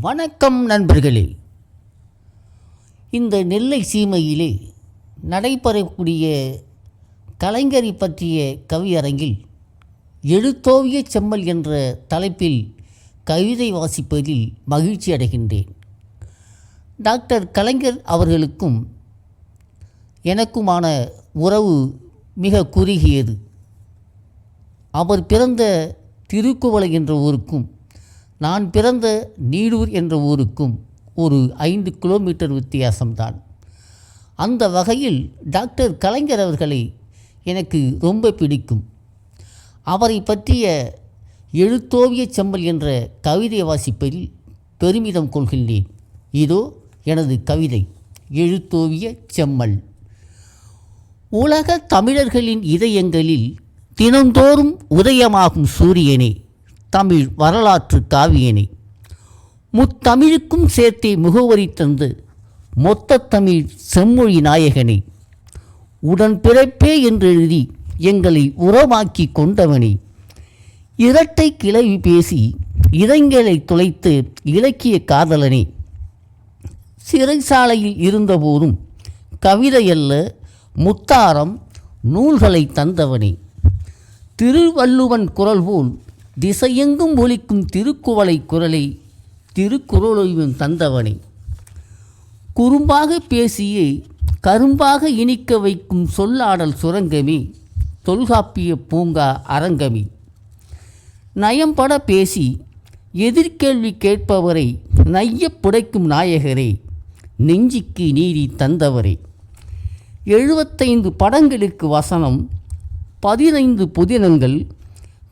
வணக்கம் நண்பர்களே. இந்த நெல்லை சீமையிலே நடைபெறக்கூடிய கலைஞரை பற்றிய கவியரங்கில் எழுத்தோவிய செம்மல் என்ற தலைப்பில் கவிதை வாசிப்பதில் மகிழ்ச்சி அடைகின்றேன். டாக்டர் கலைஞர் அவர்களுக்கும் எனக்குமான உறவு மிக குறுகியது. அவர் பிறந்த திருக்குவளை என்ற ஊருக்கும் நான் பிறந்த நீடூர் என்ற ஊருக்கும் ஒரு ஐந்து கிலோமீட்டர் வித்தியாசம்தான். அந்த வகையில் டாக்டர் கலைஞர் அவர்களை எனக்கு ரொம்ப பிடிக்கும். அவரை பற்றிய எழுத்தோவிய செம்மல் என்ற கவிதை வாசிப்பதில் பெருமிதம் கொள்கின்றேன். இதோ எனது கவிதை எழுத்தோவிய செம்மல். உலக தமிழர்களின் இதயங்களில் தினந்தோறும் உதயமாகும் சூரியனே தமிழ் வரலாற்று காவியனே முத்தமிழுக்கும் சேர்த்தே முகவரி தந்து மொத்த தமிழ் செம்மொழி நாயகனே. உடன் பிறப்பே என்றெழுதி எங்களை உரமாக்கி கொண்டவனே. இரட்டை கிளவி பேசி இதங்களை துளைத்து இலக்கிய காதலனே. சிறைச்சாலையில் இருந்தபோதும் கவிதையல்ல முத்தாரம் நூல்களை தந்தவனே. திருவள்ளுவன் குரல் போல் திசையெங்கும் ஒலிக்கும் திருக்குவளை குரலை திருக்குறளையும் தந்தவனே. குறும்பாக பேசியே கரும்பாக இனிக்க வைக்கும் சொல்லாடல் சுரங்கமே தொல்காப்பிய பூங்கா அரங்கமே. நயம்பட பேசி எதிர்கேள்வி கேட்பவரை நையப் புடைக்கும் நாயகரே நெஞ்சிக்கு நீதி தந்தவரே. எழுபத்தைந்து படங்களுக்கு வசனம் பதினைந்து புதினங்கள்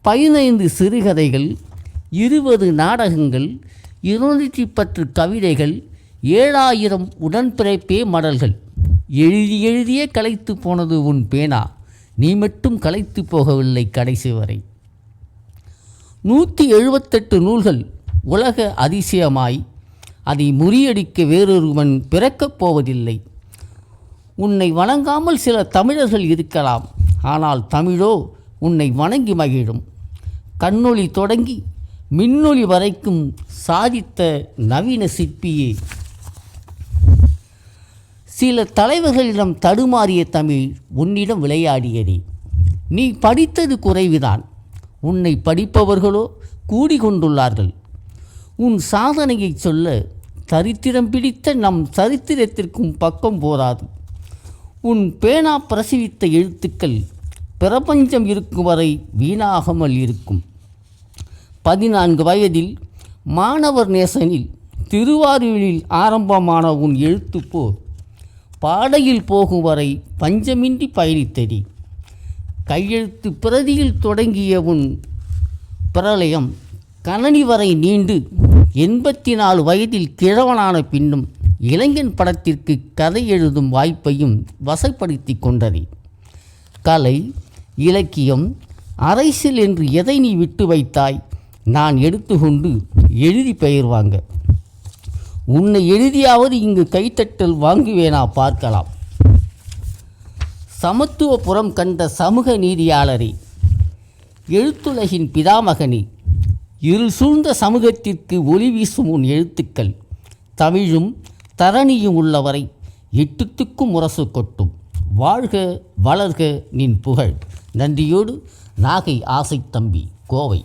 பதினைந்து சிறுகதைகள் இருபது நாடகங்கள் இருநூற்றி பத்து கவிதைகள் ஏழாயிரம் உடன்பிறப்பே மடல்கள். எழுதி எழுதியே களைத்து போனது உன் பேனா. நீ மட்டும் களைத்து போகவில்லை கடைசி வரை. நூற்றி எழுபத்தெட்டு நூல்கள் உலக அதிசயமாய் அதை முறியடிக்க வேறொருவன் பிறக்கப் போவதில்லை. உன்னை வணங்காமல் சில தமிழர்கள் இருக்கலாம் ஆனால் தமிழோ உன்னை வணங்கி மகிழும். கண்ணொளி தொடங்கி மின்னொளி வரைக்கும் சாதித்த நவீன சிற்பியே. சில தலைவர்களிடம் தடுமாறிய தமிழ் உன்னிடம் விளையாடியதே. நீ படித்தது குறைவுதான். உன்னை படிப்பவர்களோ கூடிக்கொண்டுள்ளார்கள். உன் சாதனையை சொல்ல சரித்திரம் பிடித்த நம் சரித்திரத்திற்கும் பக்கம் போராது உன் பேனா பிரசவித்த எழுத்துக்கள் பிரபஞ்சம் இருக்கும் வரை வீணாகாமல் இருக்கும். பதினான்கு வயதில் மாணவர் நேசனில் திருவாரூரில் ஆரம்பமான உன் எழுத்துப்போர் பாடையில் போகும் வரை பஞ்சமின்றி பயணித்தடி. கையெழுத்து பிரதியில் தொடங்கிய உன் பிரளயம் கணனி வரை நீண்டு எண்பத்தி நாலு வயதில் கிழவனான பின்னும் இளைஞன் படத்திற்கு கதை எழுதும் வாய்ப்பையும் வசப்படுத்தி கொண்டதே கலை இலக்கியம் அரசியல் என்று எதை நீ விட்டு வைத்தாய்? நான் எடுத்துக்கொண்டு எழுதி பெயர்வாங்க உன்னை எழுதியாவது இங்கு கைத்தட்டல் வாங்குவேனா பார்க்கலாம். சமத்துவபுரம் கண்ட சமூக நீதியாளரே எழுத்துலகின் பிதாமகனே இருள் சூழ்ந்த சமூகத்திற்கு ஒளி வீசும் உன் எழுத்துக்கள் தமிழும் தரணியும் உள்ளவரை எட்டுத்துக்கும் முரசு கொட்டும். வாழ்க வளர்க நின் புகழ். நன்றியோடு நாகை ஆசை தம்பி கோவை.